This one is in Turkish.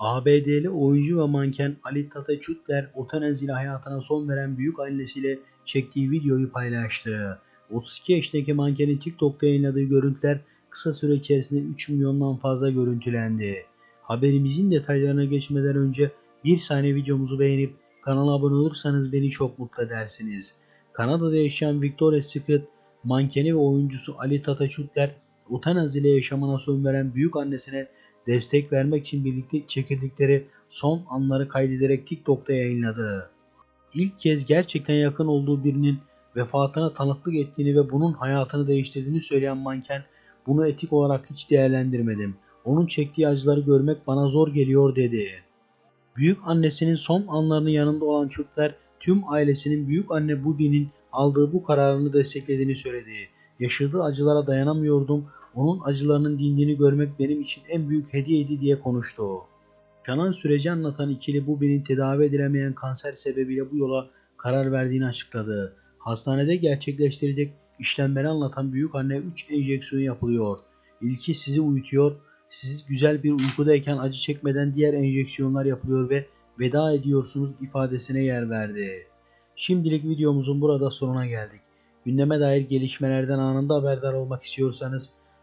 ABD'li oyuncu ve manken Ali Tata Çutler otanez ile hayatına son veren büyük annesiyle çektiği videoyu paylaştı. 32 yaşındaki mankenin TikTok'ta yayınladığı görüntüler kısa süre içerisinde 3 milyondan fazla görüntülendi. Haberimizin detaylarına geçmeden önce bir saniye videomuzu beğenip kanala abone olursanız beni çok mutlu edersiniz. Kanada'da yaşayan Victoria's Secret mankeni ve oyuncusu Ali Tata Çutler utanaz yaşamına son veren büyük annesine destek vermek için birlikte çekildikleri son anları kaydederek TikTok'ta yayınladı. İlk kez gerçekten yakın olduğu birinin vefatına tanıklık ettiğini ve bunun hayatını değiştirdiğini söyleyen manken bunu etik olarak hiç değerlendirmedim. Onun çektiği acıları görmek bana zor geliyor dedi. Büyük annesinin son anlarının yanında olan Çutler tüm ailesinin büyük anne Bubi'nin aldığı bu kararını desteklediğini söyledi. Yaşadığı acılara dayanamıyordum. Onun acılarının dindiğini görmek benim için en büyük hediyeydi diye konuştu. Yaşanan süreci anlatan ikili Bubi'nin tedavi edilemeyen kanser sebebiyle bu yola karar verdiğini açıkladı. Hastanede gerçekleştirilecek işlemleri anlatan büyük anne 3 enjeksiyon yapılıyor. İlki sizi uyutuyor, siz güzel bir uykudayken acı çekmeden diğer enjeksiyonlar yapılıyor ve veda ediyorsunuz ifadesine yer verdi. Şimdilik videomuzun burada sonuna geldik. Gündeme dair gelişmelerden anında haberdar olmak istiyorsanız